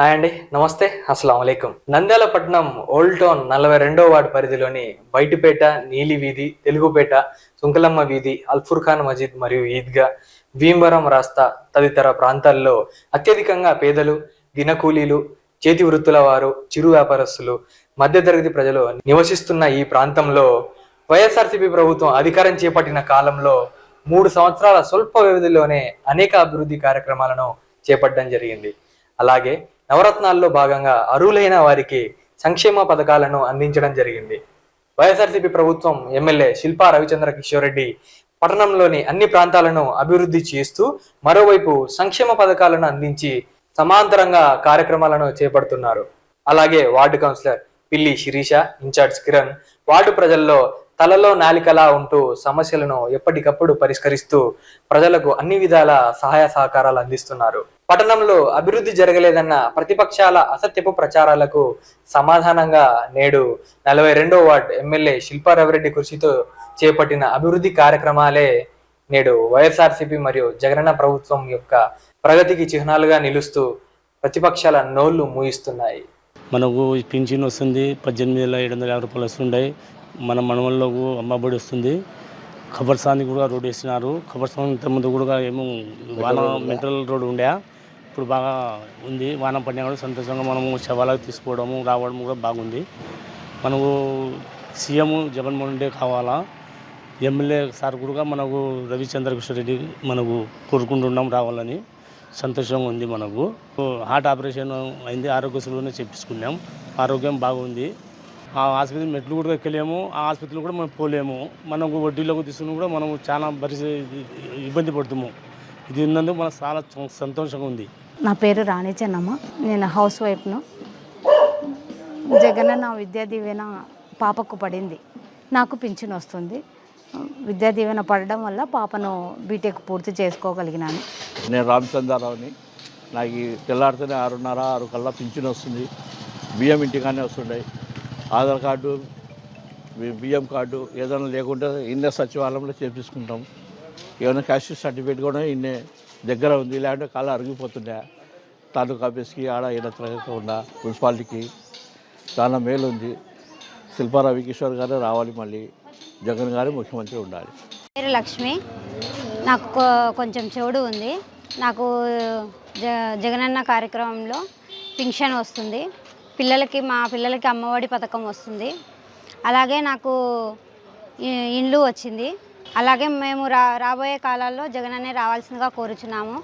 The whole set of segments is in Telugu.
హాయ్ అండి నమస్తే అస్సలం అయికం నంద్యాల పట్టణం ఓల్డ్ టౌన్ నలభై రెండో వార్డు పరిధిలోని బయటిపేట నీలి వీధి తెలుగుపేట సుంకలమ్మ వీధి అల్ఫుర్ ఖాన్ మజీద్ మరియు ఈద్గా భీమవరం రాస్తా తదితర ప్రాంతాల్లో అత్యధికంగా పేదలు దినకూలీలు చేతి వృత్తుల వారు చిరు వ్యాపారస్తులు మధ్యతరగతి ప్రజలు నివసిస్తున్న ఈ ప్రాంతంలో వైఎస్ఆర్సీపీ ప్రభుత్వం అధికారం చేపట్టిన కాలంలో మూడు సంవత్సరాల స్వల్ప వ్యవధిలోనే అనేక అభివృద్ధి కార్యక్రమాలను చేపట్టడం జరిగింది. అలాగే నవరత్నాల్లో భాగంగా అరువులైన వారికి సంక్షేమ పథకాలను అందించడం జరిగింది. వైఎస్ఆర్సీపీ ప్రభుత్వం ఎమ్మెల్యే శిల్పా రవిచంద్ర కిషోర్ రెడ్డి పట్టణంలోని అన్ని ప్రాంతాలను అభివృద్ధి చేస్తూ మరోవైపు సంక్షేమ పథకాలను అందించి సమాంతరంగా కార్యక్రమాలను చేపడుతున్నారు. అలాగే వార్డు కౌన్సిలర్ పిల్లి శిరీష ఇన్ఛార్జ్ కిరణ్ వార్డు ప్రజల్లో తలలో నాలికలా ఉంటూ సమస్యలను ఎప్పటికప్పుడు పరిష్కరిస్తూ ప్రజలకు అన్ని విధాల సహాయ సహకారాలు అందిస్తున్నారు. పట్టణంలో అభివృద్ధి జరగలేదన్న ప్రతిపక్షాల అసత్యపు ప్రచారాలకు సమాధానంగా నేడు నలభై రెండో వార్డు ఎమ్మెల్యే శిల్పా రవిరెడ్డి కృషితో చేపట్టిన అభివృద్ధి కార్యక్రమాలే నేడు వైఎస్ఆర్సీపీ మరియు జగనన్న ప్రభుత్వం యొక్క ప్రగతికి చిహ్నాలుగా నిలుస్తూ ప్రతిపక్షాల నోళ్ళు మూయిస్తున్నాయి. మనకు పింఛన్ వస్తుంది పద్దెనిమిది వేల ఏడు వందల యాభై రూపాయలు వస్తుంటాయి మన మనవళ్ళకు అమ్మబడి వస్తుంది. ఖబర్సానికి కూడా రోడ్ వేసినారు. ఖబర్సాన్ ఇంతకుముందు కూడా ఏమో వాన మెంటల్ రోడ్ ఉండే. ఇప్పుడు బాగా ఉంది. వాన పడినా కూడా సంతోషంగా మనము శవాలకు తీసుకోవడము రావడం కూడా బాగుంది. మనకు సీఎం జగన్మోహన్ రెడ్డి కావాలా? ఎమ్మెల్యే సార్ కూడా మనకు రవిచంద్ర కిషోర్ రెడ్డి మనకు కోరుకుంటున్నాం రావాలని. సంతోషంగా ఉంది మనకు. హార్ట్ ఆపరేషన్ అయింది. ఆరోగ్యశ్రీలోనే చేపించుకున్నాం. ఆరోగ్యం బాగుంది. ఆ ఆసుపత్రి మెట్లు కూడా ఎక్కలేము. ఆ ఆసుపత్రిలో కూడా మనం పోలేము. మనకు వడ్డీలోకి తీసుకుని కూడా మనం చాలా పరిస్థితి ఇబ్బంది పడుతున్నాము. ఇది ఉన్నందుకు మనకు చాలా సంతోషంగా ఉంది. నా పేరు రాణి చెన్నమ్మ. నేను హౌస్ వైఫ్ను. జగనన్న విద్యా దీవెన పాపకు పడింది. నాకు పింఛన్ వస్తుంది. విద్యా దీవెన పడడం వల్ల పాపను బీటెక్ పూర్తి చేసుకోగలిగినాను. నేను రామచంద్రరావుని. నాకు ఈ తెల్లారితేనే ఆరున్నర ఆరు కల్లా పింఛన్ వస్తుంది. బియ్యం ఇంటికానే వస్తుండే. ఆధార్ కార్డు బియ్యం కార్డు ఏదైనా లేకుంటే ఇన్నే సచివాలయంలో చేపించుకుంటాం. ఏమైనా క్యాష్ సర్టిఫికేట్ కూడా ఇన్నే దగ్గర ఉంది లేకుంటే కాళ్ళు అరిగిపోతుండే. తాలూకా ఆఫీస్కి ఆడ ఈడ తిరగకుండా మున్సిపాలిటీకి. చాలా మేలు ఉంది. శిల్పా రవికిషోర్ గారే రావాలి మళ్ళీ. జగన్ గారు ముఖ్యమంత్రి ఉండాలి. పేరు లక్ష్మి. నాకు కొంచెం చెవుడు ఉంది. నాకు జగనన్న కార్యక్రమంలో పింఛన్ వస్తుంది. పిల్లలకి మా పిల్లలకి అమ్మఒడి పథకం వస్తుంది. అలాగే నాకు ఇండ్లు వచ్చింది. అలాగే మేము రా రాబోయే కాలాల్లో జగనన్నే రావాల్సిందిగా కోరుచున్నాము.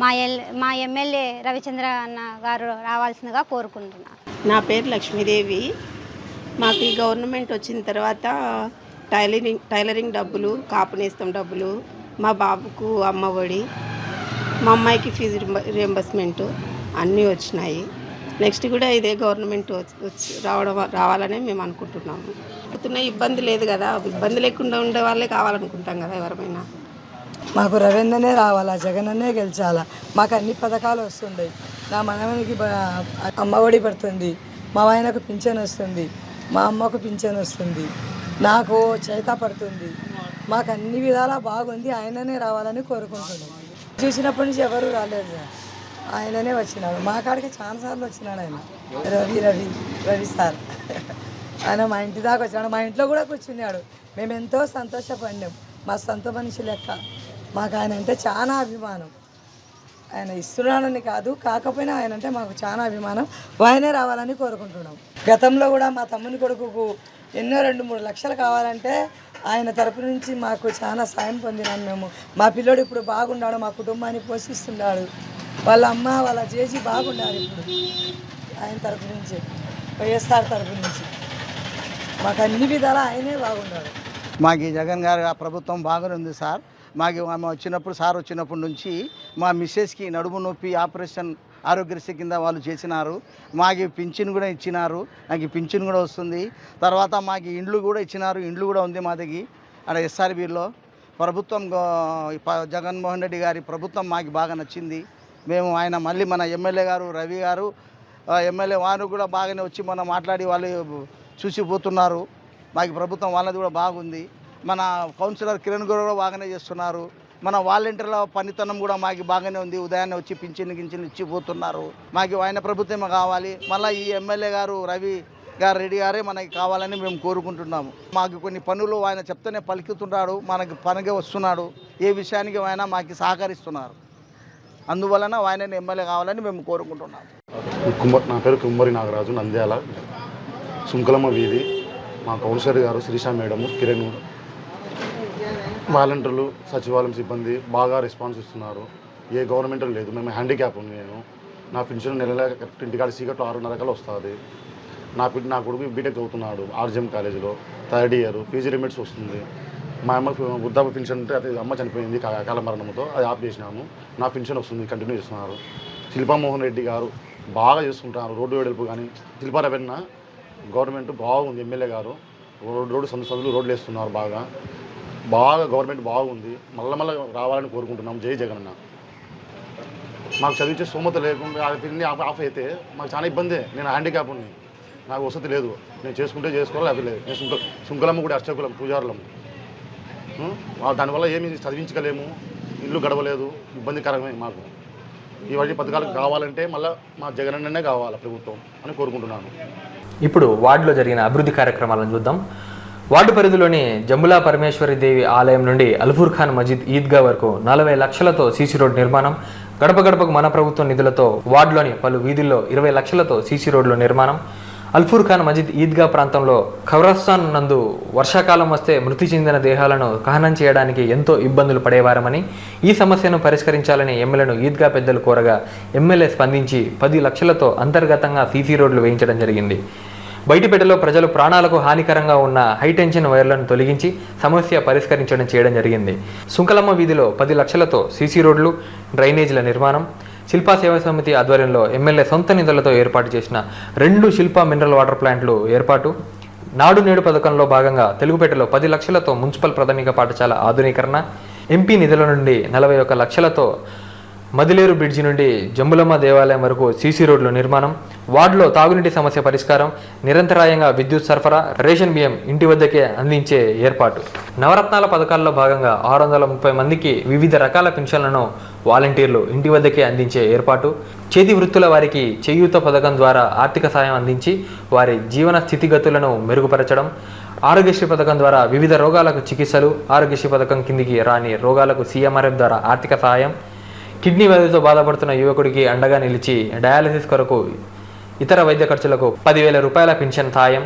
మా ఎల్ మా ఎమ్మెల్యే రవిచంద్ర అన్న గారు రావాల్సిందిగా కోరుకుంటున్నాను. నా పేరు లక్ష్మీదేవి. మాకు ఈ గవర్నమెంట్ వచ్చిన తర్వాత టైలరింగ్ టైలరింగ్ డబ్బులు కాపునేస్తాం డబ్బులు మా బాబుకు అమ్మ ఒడి మా అమ్మాయికి ఫీజు రియంబర్స్మెంట్ అన్నీ వచ్చినాయి. నెక్స్ట్ కూడా ఇదే గవర్నమెంట్ వచ్చి వచ్చి రావడం రావాలని మేము అనుకుంటున్నాము. అవుతున్న ఇబ్బంది లేదు కదా ఇబ్బంది లేకుండా ఉండే వాళ్ళే కావాలనుకుంటాం కదా ఎవరైనా మాకు రవీంద్రనే రావాలా జగన్ అనే గెలిచాలా? మాకు అన్ని పథకాలు వస్తుంటాయి నా మనవనికి అమ్మఒడి పడుతుంది మా ఆయనకు పింఛన్ వస్తుంది మా అమ్మకు పింఛన్ వస్తుంది నాకు చేత పడుతుంది. మాకు అన్ని విధాలా బాగుంది ఆయననే రావాలని కోరుకుంటున్నాం. చూసినప్పటి నుంచి ఎవరు రాలేదు సార్. ఆయననే వచ్చినాడు. మా కాడికి చాలా సార్లు వచ్చినాడు ఆయన. రవి రవి రవి సార్. ఆయన మా ఇంటి దాకా వచ్చినాడు. మా ఇంట్లో కూడా కూర్చున్నాడు. మేము ఎంతో సంతోషపడినాం. మా సొంత మనిషి లెక్క. మాకు ఆయన అంటే చాలా అభిమానం. ఆయన ఇస్తున్నాడని కాదు కాకపోయినా ఆయన అంటే మాకు చాలా అభిమానం. ఆయనే రావాలని కోరుకుంటున్నాం. గతంలో కూడా మా తమ్ముని కొడుకుకు ఎన్నో రెండు మూడు లక్షలు కావాలంటే ఆయన తరపు నుంచి మాకు చాలా సాయం పొందినాం మేము. మా పిల్లోడు ఇప్పుడు బాగున్నాడు మా కుటుంబాన్ని పోషిస్తున్నాడు. వాళ్ళ అమ్మ వాళ్ళ చేసి బాగున్నారు ఇప్పుడు. ఆయన తరపు నుంచి వైఎస్ఆర్ తరపు నుంచి. మాకు అన్ని విధాలా ఆయనే బాగున్నాడు. మాకు ఈ జగన్ గారు ఆ ప్రభుత్వం బాగానే ఉంది సార్. మాకు ఆమె వచ్చినప్పుడు సార్ వచ్చినప్పటి నుంచి మా మిస్సెస్కి నడుము నొప్పి ఆపరేషన్ ఆరోగ్యశ్రీ కింద వాళ్ళు చేసినారు. మాకు పింఛన్ కూడా ఇచ్చినారు. నాకు పింఛన్ కూడా వస్తుంది. తర్వాత మాకు ఇండ్లు కూడా ఇచ్చినారు. ఇండ్లు కూడా ఉంది మా దగ్గర అక్కడ ఎస్ఆర్బిలో. ప్రభుత్వం జగన్మోహన్ రెడ్డి గారి ప్రభుత్వం మాకు బాగా నచ్చింది. మేము ఆయన మళ్ళీ మన ఎమ్మెల్యే గారు రవి గారు ఎమ్మెల్యే వారు కూడా బాగానే వచ్చి మనం మాట్లాడి వాళ్ళు చూసిపోతున్నారు మాకు ప్రభుత్వం వాళ్ళది కూడా బాగుంది. మన కౌన్సిలర్ కిరణ్ గారు కూడా బాగానే చేస్తున్నారు. మన వాలంటీర్ల పనితనం కూడా మాకు బాగానే ఉంది. ఉదయాన్నే వచ్చి పింఛన్ గించిన ఇచ్చిపోతున్నారు మాకు ఆయన ప్రభుత్వమే కావాలి. మళ్ళీ ఈ ఎమ్మెల్యే గారు రవి గారు రెడ్డి గారే మనకి కావాలని మేము కోరుకుంటున్నాము. మాకు కొన్ని పనులు ఆయన చెప్తేనే పలుకుతున్నాడు. మనకి పనిగా వస్తున్నాడు. ఏ విషయానికి ఆయన మాకు సహకరిస్తున్నారు. అందువలన ఆయన ఎమ్మెల్యే కావాలని మేము కోరుకుంటున్నాం. కుమ్మర్ నా పేరు కుమ్మరి నాగరాజు నంద్యాల సుంకలమ్మ వీధి మా కౌన్సిలర్ గారు శ్రీషా మేడం కిరణ్ వాలంటీర్లు సచివాలయం సిబ్బంది బాగా రెస్పాన్స్ ఇస్తున్నారు. ఏ గవర్నమెంట్ లేదు మేము హ్యాండిక్యాప్ ఉంది నేను. నా పెన్షన్ నెల నెల కరెక్ట్ ఇంటికాడ సీకట్లు ఆరున్నర కలు వస్తుంది. నా నా కొడుకు బీటెక్ చదువుతున్నాడు ఆర్జిఎం కాలేజీలో థర్డ్ ఇయర్ ఫీజు లిమిట్స్ వస్తుంది. మా అమ్మ వృద్ధాప్య పెన్షన్ ఉంటే అది అమ్మ చనిపోయింది అకాల మరణంతో అది ఆఫ్ చేసినాము నా పెన్షన్ వస్తుంది కంటిన్యూ చేస్తున్నారు. శిల్పామోహన్ రెడ్డి గారు బాగా చేస్తుంటారు రోడ్డు వెడల్పు కానీ శిల్పా రవెన్న గవర్నమెంట్ బాగుంది ఎమ్మెల్యే గారు. రోడ్డు రోడ్డు సందులు రోడ్లు వేస్తున్నారు బాగా. బాగా గవర్నమెంట్ బాగుంది మళ్ళీ మళ్ళీ రావాలని కోరుకుంటున్నాం జై జగన్ మాకు చదివించే స్తోమత లేకుండా ఆ పిల్లని ఆఫ్ ఆఫ్ అయితే మాకు చాలా ఇబ్బందే. నేను హ్యాండిక్యాప్ ఉంది నాకు వసతి లేదు. నేను చేసుకుంటే చేసుకోవాలి అది లేదు. నేను సుంక సుంకలమ్మ కూడా అర్చకులం పూజారులం దానివల్ల ఏమి చదివించగలేము. ఇల్లు గడవలేదు. ఇబ్బందికరమే మాకు. ఇవన్నీ పథకాలు కావాలంటే మళ్ళీ మా జగనన్ననే కావాలి ప్రభుత్వం అని కోరుకుంటున్నాను. ఇప్పుడు వార్డులో జరిగిన అభివృద్ధి కార్యక్రమాలను చూద్దాం. వార్డు పరిధిలోని జంబులా పరమేశ్వరి దేవి ఆలయం నుండి అల్ఫూర్ ఖాన్ మజీద్ ఈద్గా వరకు నలభై లక్షలతో సీసీ రోడ్ నిర్మాణం గడప గడపకు మన ప్రభుత్వం నిధులతో వార్డులోని పలు వీధుల్లో ఇరవై లక్షలతో సీసీ రోడ్ల నిర్మాణం అల్ఫూర్ ఖాన్ మజీద్ ఈద్గా ప్రాంతంలో ఖవరస్థాన్ నందు వర్షాకాలం వస్తే మృతి చెందిన దేహాలను ఖననం చేయడానికి ఎంతో ఇబ్బందులు పడేవారమని ఈ సమస్యను పరిష్కరించాలని ఎమ్మెల్యేను ఈద్గా పెద్దలు కోరగా ఎమ్మెల్యే స్పందించి పది లక్షలతో అంతర్గతంగా సీసీ రోడ్లు వేయించడం జరిగింది. బయటిపేటలో ప్రజలు ప్రాణాలకు హానికరంగా ఉన్న హైటెన్షన్ వైర్లను తొలగించి సమస్య పరిష్కరించడం చేయడం జరిగింది. సుంకలమ్మ వీధిలో పది లక్షలతో సీసీ రోడ్లు డ్రైనేజీల నిర్మాణం శిల్పా సేవా సమితి ఆధ్వర్యంలో ఎమ్మెల్యే సొంత నిధులతో ఏర్పాటు చేసిన రెండు శిల్పా మినరల్ వాటర్ ప్లాంట్లు ఏర్పాటు. నాడు నేడు పథకంలో భాగంగా తెలుగుపేటలో పది లక్షలతో మున్సిపల్ ప్రాథమిక పాఠశాల ఆధునీకరణ. ఎంపీ నిధుల నుండి నలభై ఒక్క లక్షలతో మదిలేరు బ్రిడ్జి నుండి జంబులమ్మ దేవాలయం వరకు సీసీ రోడ్లు నిర్మాణం. వార్డులో తాగునీటి సమస్య పరిష్కారం. నిరంతరాయంగా విద్యుత్ సరఫరా రేషన్ బియ్యం ఇంటి వద్దకే అందించే ఏర్పాటు. నవరత్నాల పథకాల్లో భాగంగా ఆరు వందల ముప్పై మందికి వివిధ రకాల పెన్షన్లను వాలంటీర్లు ఇంటి వద్దకే అందించే ఏర్పాటు చేతి వృత్తుల వారికి చేయూత పథకం ద్వారా ఆర్థిక సాయం అందించి వారి జీవన స్థితిగతులను మెరుగుపరచడం ఆరోగ్యశ్రీ పథకం ద్వారా వివిధ రోగాలకు చికిత్సలు ఆరోగ్యశ్రీ పథకం కిందికి రాని రోగాలకు సీఎంఆర్ఎఫ్ ద్వారా ఆర్థిక సహాయం కిడ్నీ వ్యాధితో బాధపడుతున్న యువకుడికి అండగా నిలిచి డయాలసిస్ కొరకు ఇతర వైద్య ఖర్చులకు పదివేల రూపాయల పెన్షన్ సాయం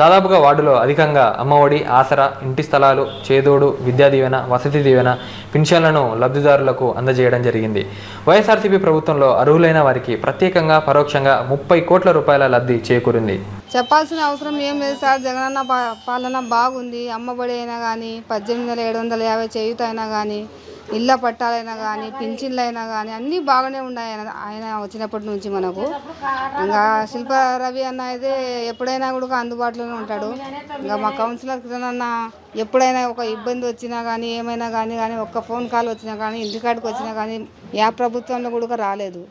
దాదాపుగా వార్డులో అధికంగా అమ్మఒడి ఆసరా ఇంటి స్థలాలు చేదోడు విద్యా దీవెన వసతి దీవెన పింఛన్లను లబ్ధిదారులకు అందజేయడం జరిగింది. వైఎస్ఆర్సీపీ ప్రభుత్వంలో అర్హులైన వారికి ప్రత్యేకంగా పరోక్షంగా ముప్పై కోట్ల రూపాయల లబ్ధి చేకూరింది. చెప్పాల్సిన అవసరం ఏం లేదు సార్. జగనన్న పాలన బాగుంది. అమ్మబడి అయినా కానీ పద్దెనిమిది వందల ఏడు వందల యాభై చేయుత అయినా కానీ ఇళ్ళ పట్టాలైనా కానీ పింఛన్లు అయినా కానీ అన్నీ బాగానే ఉన్నాయి ఆయన ఆయన వచ్చినప్పటి నుంచి మనకు. ఇంకా శిల్ప రవి అన్న అయితే ఎప్పుడైనా కూడా అందుబాటులోనే ఉంటాడు. ఇంకా మా కౌన్సిలర్ కిరణ్ అన్న ఎప్పుడైనా ఒక ఇబ్బంది వచ్చినా కానీ ఏమైనా కానీ కానీ ఒక్క ఫోన్ కాల్ వచ్చినా కానీ ఇంటికాడికి వచ్చినా కానీ యా ప్రభుత్వంలో కూడా రాలేదు.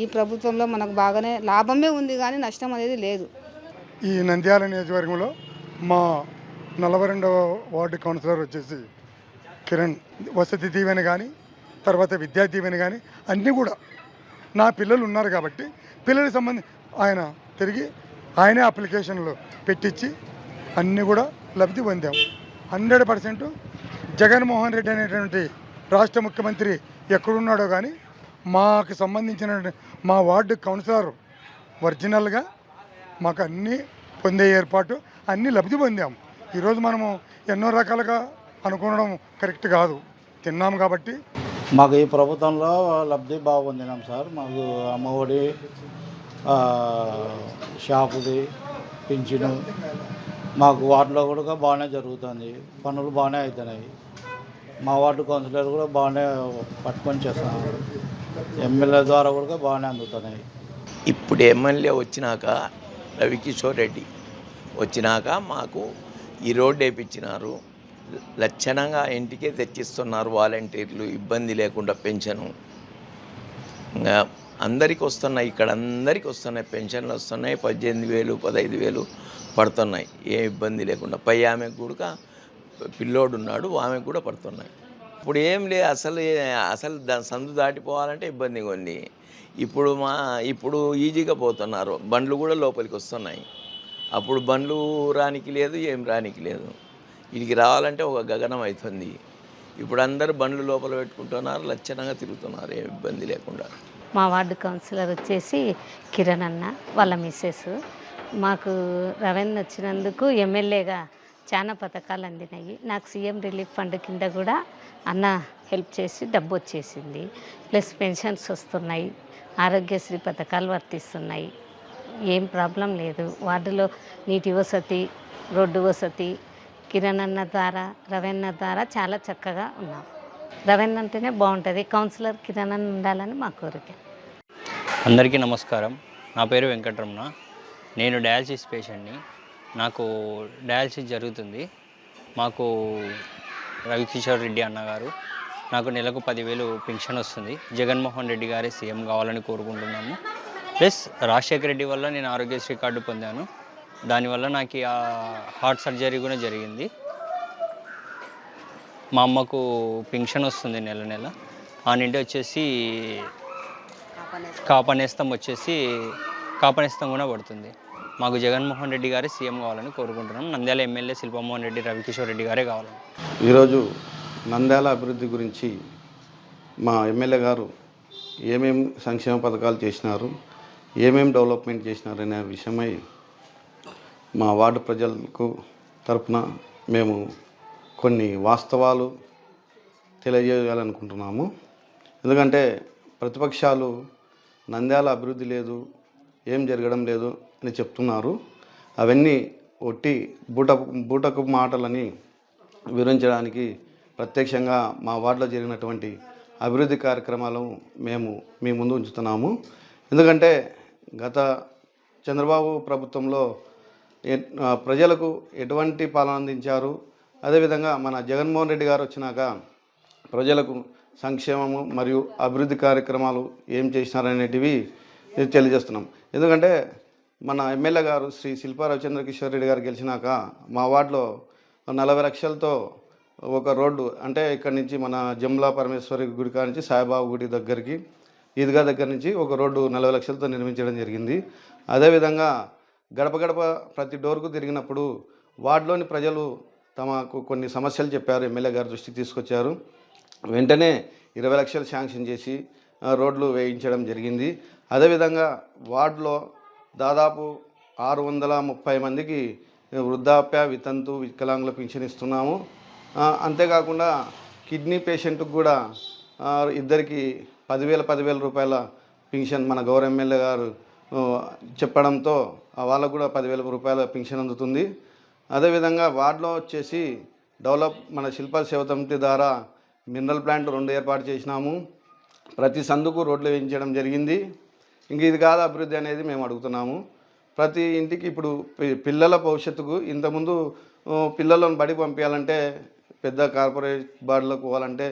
ఈ ప్రభుత్వంలో మనకు బాగానే లాభమే ఉంది కానీ నష్టం అనేది లేదు. ఈ నంద్యాల నియోజకవర్గంలో మా నలభై రెండవ వార్డు కౌన్సిలర్ వచ్చేసి కిరణ్. వసతి దీవెన కానీ తర్వాత విద్యా దీవెన కానీ అన్నీ కూడా నా పిల్లలు ఉన్నారు కాబట్టి పిల్లలకి సంబంధి ఆయన తిరిగి ఆయనే అప్లికేషన్లు పెట్టించి అన్నీ కూడా లబ్ధి పొందాం. హండ్రెడ్ పర్సెంట్ జగన్మోహన్ రెడ్డి అనేటువంటి రాష్ట్ర ముఖ్యమంత్రి ఎక్కడున్నాడో కానీ మాకు సంబంధించిన మా వార్డు కౌన్సిలర్ ఒరిజినల్గా మాకు అన్నీ పొందే ఏర్పాటు అన్నీ లబ్ధి పొందాం. ఈరోజు మనము ఎన్నో రకాలుగా అనుకోవడం కరెక్ట్ కాదు. తిన్నాం కాబట్టి. మాకు ఈ ప్రభుత్వంలో లబ్ధి బాగుందినాం సార్. మాకు అమ్మఒడి ఆ, షాపుది పింఛను మాకు వార్డులో కూడా బాగానే జరుగుతుంది. పనులు బాగానే అవుతున్నాయి. మా వార్డు కౌన్సిలర్ కూడా బాగానే పట్టుకొని చేస్తున్నారు. ఎమ్మెల్యే ద్వారా కూడా బాగానే అందుతున్నాయి. ఇప్పుడు ఎమ్మెల్యే వచ్చినాక రవికిషోర్ రెడ్డి వచ్చినాక మాకు ఈ రోడ్డు వేయించినారు లక్షణంగా ఇంటికే తెచ్చిస్తున్నారు వాలంటీర్లు ఇబ్బంది లేకుండా పెన్షను. ఇంకా అందరికి వస్తున్నాయి ఇక్కడ అందరికి వస్తున్నాయి పెన్షన్లు వస్తున్నాయి పద్దెనిమిది వేలు పదహైదు వేలు పడుతున్నాయి. ఏ ఇబ్బంది లేకుండా. పై ఆమెకు కూడా పిల్లోడు ఉన్నాడు ఆమెకు కూడా పడుతున్నాయి. ఇప్పుడు ఏం లేదు అసలు అసలు దాని సందు దాటిపోవాలంటే ఇబ్బందిగా ఉంది ఇప్పుడు మా ఇప్పుడు ఈజీగా పోతున్నారు. బండ్లు కూడా లోపలికి వస్తున్నాయి. అప్పుడు బండ్లు రానికి లేదు ఏం రానికి లేదు. వీటికి రావాలంటే ఒక గగనం అవుతుంది ఇప్పుడు అందరూ బండ్లు లోపల పెట్టుకుంటున్నారు లక్షణంగా తిరుగుతున్నారు ఏం ఇబ్బంది లేకుండా. మా వార్డు కౌన్సిలర్ వచ్చేసి కిరణ్ అన్న వాళ్ళ మిస్సెస్. మాకు రవీంద్ర వచ్చినందుకు ఎమ్మెల్యేగా చాలా పథకాలు అందినాయి. నాకు సీఎం రిలీఫ్ ఫండ్ కింద కూడా అన్న హెల్ప్ చేసి డబ్బు వచ్చేసింది. ప్లస్ పెన్షన్స్ వస్తున్నాయి. ఆరోగ్యశ్రీ పథకాలు వర్తిస్తున్నాయి. ఏం ప్రాబ్లం లేదు. వార్డులో నీటి వసతి రోడ్డు వసతి కిరణ్ అన్న ద్వారా రవెన్న ద్వారా చాలా చక్కగా ఉన్నాం. రవీంద్ర అంటేనే బాగుంటుంది. కౌన్సిలర్ కిరణ్ అన్న ఉండాలని మా కోరిక. అందరికీ నమస్కారం. నా పేరు వెంకటరమణ. నేను డయాలసిస్ పేషెంట్ని. నాకు డయాలసిస్ జరుగుతుంది. మాకు రవికిషోర్ రెడ్డి అన్నగారు నాకు నెలకు పదివేలు పెన్షన్ వస్తుంది. జగన్మోహన్ రెడ్డి గారే సీఎం కావాలని కోరుకుంటున్నాము. ప్లస్ రాజశేఖర రెడ్డి వల్ల నేను ఆరోగ్యశ్రీ కార్డు పొందాను. దానివల్ల నాకు ఆ హార్ట్ సర్జరీ కూడా జరిగింది. మా అమ్మకు పెన్షన్ వస్తుంది నెల నెల. ఆ నుండి వచ్చేసి కాపనేస్తం వచ్చేసి కాపనేస్తం కూడా పడుతుంది. మాకు జగన్మోహన్ రెడ్డి గారే సీఎం కావాలని కోరుకుంటున్నాం. నంద్యాల ఎమ్మెల్యే శిల్పమోహన్ రెడ్డి రవికిషోర్ రెడ్డి గారే కావాలని. ఈరోజు నంద్యాల అభివృద్ధి గురించి మా ఎమ్మెల్యే గారు ఏమేం సంక్షేమ పథకాలు చేసినారు ఏమేం డెవలప్మెంట్ చేసినారు అనే విషయమై మా వార్డు ప్రజలకు తరపున మేము కొన్ని వాస్తవాలు తెలియజేయాలనుకుంటున్నాము. ఎందుకంటే ప్రతిపక్షాలు నంద్యాల అభివృద్ధి లేదు ఏం జరగడం లేదు అని చెప్తున్నారు. అవన్నీ ఒట్టి బూట బూటకు మాటలని వివరించడానికి ప్రత్యక్షంగా మా వార్డులో జరిగినటువంటి అభివృద్ధి కార్యక్రమాలను మేము మీ ముందు ఉంచుతున్నాము. ఎందుకంటే గత చంద్రబాబు ప్రభుత్వంలో ప్రజలకు ఎటువంటి పాలన అందించారు? అదేవిధంగా మన జగన్మోహన్ రెడ్డి గారు వచ్చినాక ప్రజలకు సంక్షేమము మరియు అభివృద్ధి కార్యక్రమాలు ఏం చేసినారనేటివి తెలియజేస్తున్నాం. ఎందుకంటే మన ఎమ్మెల్యే గారు శ్రీ శిల్పా రవిచంద్ర రెడ్డి గారు గెలిచినాక మా వార్డులో నలభై లక్షలతో ఒక రోడ్డు అంటే ఇక్కడి నుంచి మన జమ్లా పరమేశ్వరి గుడి కాడ నుంచి సాయిబాబు గుడి దగ్గరికి ఈద్గా దగ్గర నుంచి ఒక రోడ్డు నలభై లక్షలతో నిర్మించడం జరిగింది. అదేవిధంగా గడప గడప ప్రతి డోర్కు తిరిగినప్పుడు వార్డులోని ప్రజలు తమకు కొన్ని సమస్యలు చెప్పారు ఎమ్మెల్యే గారి దృష్టికి తీసుకొచ్చారు. వెంటనే ఇరవై లక్షలు శాంక్షన్ చేసి రోడ్లు వేయించడం జరిగింది. అదేవిధంగా వార్డులో దాదాపు ఆరు వందల ముప్పై మందికి వృద్ధాప్య వితంతు వికలాంగుల పింఛన్ ఇస్తున్నాము. అంతేకాకుండా కిడ్నీ పేషెంట్కి కూడా ఇద్దరికి పదివేల పదివేల రూపాయల పింఛన్ మన గౌరవ ఎమ్మెల్యే గారు చెప్పడంతో ఆ వాళ్ళకు కూడా పదివేల రూపాయల పింఛన్ అందుతుంది. అదేవిధంగా వార్డులో వచ్చేసి డెవలప్ మన శిల్ప శివతమితి ద్వారా మినరల్ ప్లాంట్ రెండు ఏర్పాటు చేసినాము. ప్రతి సందుకు రోడ్లు వేయించడం జరిగింది. ఇంక ఇది కాదు అభివృద్ధి అనేది మేము అడుగుతున్నాము. ప్రతి ఇంటికి ఇప్పుడు పిల్లల భవిష్యత్తుకు ఇంతకుముందు పిల్లలను బడి పంపించాలంటే పెద్ద కార్పొరేట్ బాడీలకు పోవాలంటే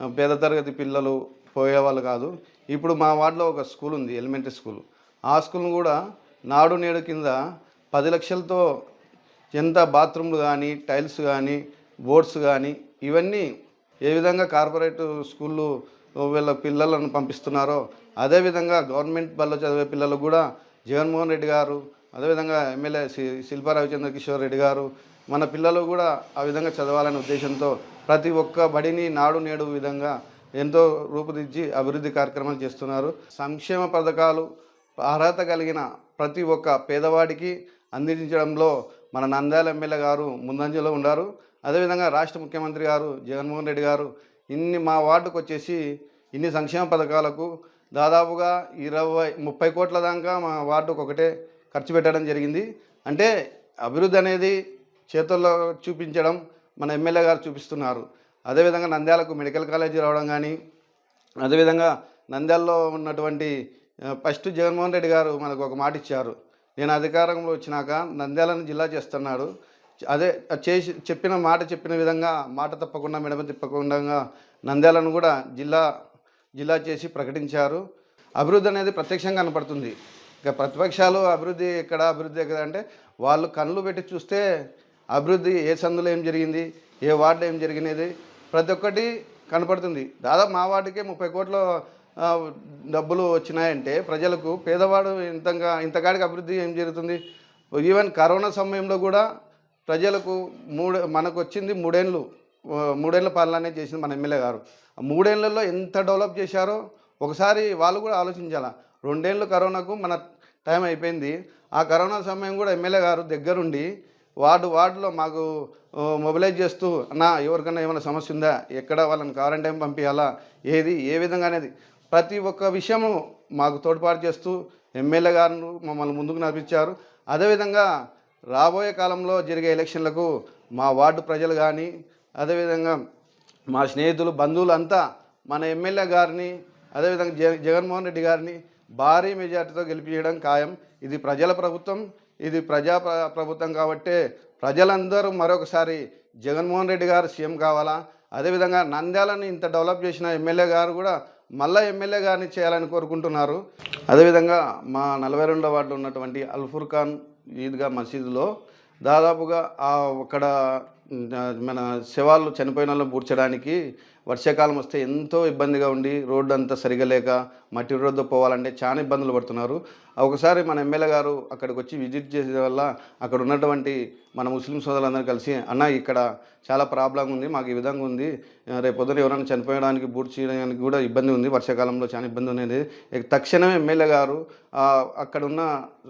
పేద తరగతి పిల్లలు పోయేవాళ్ళు కాదు. ఇప్పుడు మా వార్డులో ఒక స్కూల్ ఉంది ఎలిమెంటరీ స్కూల్. ఆ స్కూల్ను కూడా నాడు నేడు కింద పది లక్షలతో ఎంత బాత్రూమ్లు కానీ టైల్స్ కానీ బోర్డ్స్ కానీ ఇవన్నీ ఏ విధంగా కార్పొరేట్ స్కూళ్ళు వీళ్ళ పిల్లలను పంపిస్తున్నారో అదేవిధంగా గవర్నమెంట్ బల్లో చదివే పిల్లలు కూడా జగన్మోహన్ రెడ్డి గారు అదేవిధంగా ఎమ్మెల్యే శ్రీ శిల్పా రవిచంద్ర కిషోర్ రెడ్డి గారు మన పిల్లలు కూడా ఆ విధంగా చదవాలనే ఉద్దేశంతో ప్రతి ఒక్క బడిని నాడు నేడు విధంగా ఎంతో రూపుదిద్ది అభివృద్ధి కార్యక్రమాలు చేస్తున్నారు. సంక్షేమ పథకాలు అర్హత కలిగిన ప్రతి ఒక్క పేదవాడికి అందించడంలో మన నంద్యాల ఎమ్మెల్యే గారు ముందంజలో ఉన్నారు అదేవిధంగా రాష్ట్ర ముఖ్యమంత్రి గారు జగన్మోహన్ రెడ్డి గారు ఇన్ని మా వార్డుకు వచ్చేసి ఇన్ని సంక్షేమ పథకాలకు దాదాపుగా ఇరవై ముప్పై కోట్ల దాకా మా వార్డుకు ఒకటే ఖర్చు పెట్టడం జరిగింది. అంటే అభివృద్ధి అనేది చేతుల్లో చూపించడం మన ఎమ్మెల్యే గారు చూపిస్తున్నారు. అదేవిధంగా నంద్యాలకు మెడికల్ కాలేజీ రావడం కానీ అదేవిధంగా నంద్యాలలో ఉన్నటువంటి ఫస్ట్ జగన్మోహన్ రెడ్డి గారు మనకు ఒక మాట ఇచ్చారు. నేను అధికారంలో వచ్చినాక నంద్యాలను జిల్లా చేస్తున్నాడు. అదే చేసి చెప్పిన మాట చెప్పిన విధంగా మాట తప్పకుండా మెడమ తిప్పకుండా నంద్యాలను కూడా జిల్లా జిల్లా చేసి ప్రకటించారు. అభివృద్ధి అనేది ప్రత్యక్షంగా కనపడుతుంది. ఇక ప్రతిపక్షాలు అభివృద్ధి ఎక్కడ అభివృద్ధి ఎక్కడ అంటే వాళ్ళు కళ్ళు పెట్టి చూస్తే అభివృద్ధి ఏ సందులో ఏం జరిగింది ఏ వార్డు ఏం జరిగినది ప్రతి ఒక్కటి కనపడుతుంది. దాదాపు మా వార్డుకే ముప్పై కోట్ల డబ్బులు వచ్చినాయంటే ప్రజలకు పేదవాడు ఇంతగా ఇంతకాడికి అభివృద్ధి ఏం జరుగుతుంది? ఈవెన్ కరోనా సమయంలో కూడా ప్రజలకు మూడు మనకు వచ్చింది మూడేళ్ళు మూడేళ్ళ పాలన చేసింది మన ఎమ్మెల్యే గారు. మూడేళ్ళలో ఎంత డెవలప్ చేశారో ఒకసారి వాళ్ళు కూడా ఆలోచించాల? రెండేళ్ళు కరోనాకు మన టైం అయిపోయింది. ఆ కరోనా సమయం కూడా ఎమ్మెల్యే గారు దగ్గరుండి వార్డు వార్డులో మాకు మొబిలైజ్ చేస్తూ నా ఎవరికైనా ఏమైనా సమస్య ఉందా? ఎక్కడ వాళ్ళని క్వారంటైన్ పంపించాలా ఏది? ఏ విధంగా అనేది? ప్రతి ఒక్క విషయము మాకు తోడ్పాటు చేస్తూ ఎమ్మెల్యే గారు మమ్మల్ని ముందుకు నడిపించారు. అదేవిధంగా రాబోయే కాలంలో జరిగే ఎలక్షన్లకు మా వార్డు ప్రజలు కానీ అదేవిధంగా మా స్నేహితులు బంధువులు అంతా మన ఎమ్మెల్యే గారిని అదేవిధంగా జగ జగన్మోహన్ రెడ్డి గారిని భారీ మెజార్టీతో గెలిపించడం ఖాయం. ఇది ప్రజల ప్రభుత్వం ఇది ప్రజా ప్రభుత్వం కాబట్టే ప్రజలందరూ మరొకసారి జగన్మోహన్ రెడ్డి గారు సీఎం కావాలా? అదేవిధంగా నంద్యాలని ఇంత డెవలప్ చేసిన ఎమ్మెల్యే గారు కూడా మళ్ళా ఎమ్మెల్యే గారిని చేయాలని కోరుకుంటున్నారు. అదేవిధంగా మా నలభై రెండో వార్డులో ఉన్నటువంటి అల్ఫుర్ ఖాన్ ఈద్గా మసీదులో దాదాపుగా అక్కడ మన శవాలు చనిపోయిన వాళ్ళని పూడ్చడానికి వర్షాకాలం వస్తే ఎంతో ఇబ్బందిగా ఉండి రోడ్డు అంతా సరిగా లేక మట్టి రోడ్డు పోవాలంటే చాలా ఇబ్బందులు పడుతున్నారు. ఒకసారి మన ఎమ్మెల్యే గారు అక్కడికి వచ్చి విజిట్ చేసే వల్ల అక్కడ ఉన్నటువంటి మన ముస్లిం సోదరులందరూ కలిసి అన్న ఇక్కడ చాలా ప్రాబ్లం ఉంది మాకు ఈ విధంగా ఉంది. ఆ, రేపు పొద్దున ఎవరైనా చనిపోయడానికి బూట్ చేయడానికి కూడా ఇబ్బంది ఉంది వర్షాకాలంలో చాలా ఇబ్బంది ఉండేది తక్షణమే ఎమ్మెల్యే గారు అక్కడున్న అక్కడ ఉన్న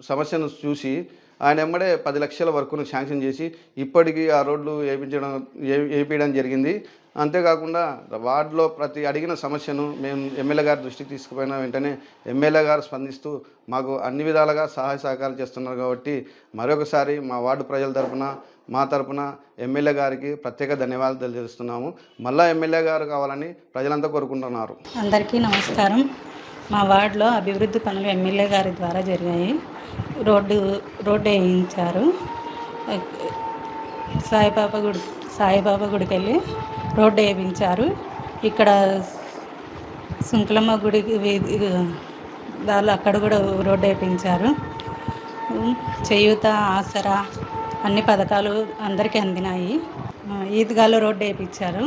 సమస్యను చూసి ఆయన ఎమ్మడే పది లక్షల వరకును శాంక్షన్ చేసి ఇప్పటికీ ఆ రోడ్లు వేయించడం ఏ- వేయించడం జరిగింది. అంతేకాకుండా వార్డులో ప్రతి అడిగిన సమస్యను మేము ఎమ్మెల్యే గారి దృష్టికి తీసుకుపోయిన వెంటనే ఎమ్మెల్యే గారు స్పందిస్తూ మాకు అన్ని విధాలుగా సహాయ సహకారాలు చేస్తున్నారు కాబట్టి మరొకసారి మా వార్డు ప్రజల తరఫున మా తరపున ఎమ్మెల్యే గారికి ప్రత్యేక ధన్యవాదాలు తెలియజేస్తున్నాము. మళ్ళా ఎమ్మెల్యే గారు కావాలని ప్రజలంతా కోరుకుంటున్నారు. అందరికీ నమస్కారం. మా వార్డులో అభివృద్ధి పనులు ఎమ్మెల్యే గారి ద్వారా జరిగాయి. రోడ్డు రోడ్డు వేయించారు. సాయిబాబా గుడి సాయిబాబా గుడికి వెళ్ళి రోడ్డు వేయించారు. ఇక్కడ సుంకలమ్మ గుడికి వీధి దానిలో అక్కడ కూడా రోడ్డు వేయించారు. చేయూత ఆసరా అన్ని పథకాలు అందరికీ అందినాయి. ఈద్గాలో రోడ్డు వేయించారు.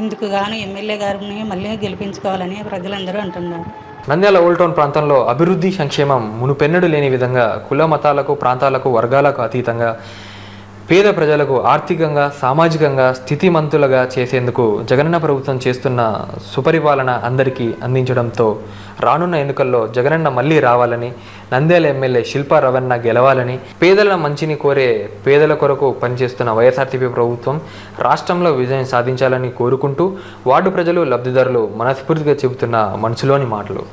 ఇందుకు గాను ఎమ్మెల్యే గారిని మళ్ళీ గెలిపించుకోవాలని ప్రజలందరూ అంటున్నారు. నంద్యాల ఓల్డ్ టౌన్ ప్రాంతంలో అభివృద్ధి సంక్షేమం మునుపెన్నడు లేని విధంగా కుల మతాలకు ప్రాంతాలకు వర్గాలకు అతీతంగా పేద ప్రజలకు ఆర్థికంగా సామాజికంగా స్థితిమంతులుగా చేసేందుకు జగనన్న ప్రభుత్వం చేస్తున్న సుపరిపాలన అందరికీ అందించడంతో రానున్న ఎన్నికల్లో జగనన్న మళ్ళీ రావాలని నంద్యాల ఎమ్మెల్యే శిల్పా రవణ గెలవాలని పేదల మంచిని కోరే పేదల కొరకు పనిచేస్తున్న వైఎస్ఆర్సీపీ ప్రభుత్వం రాష్ట్రంలో విజయం సాధించాలని కోరుకుంటూ వార్డు ప్రజలు లబ్ధిదారులు మనస్ఫూర్తిగా చెబుతున్న మనసులోని మాటలు.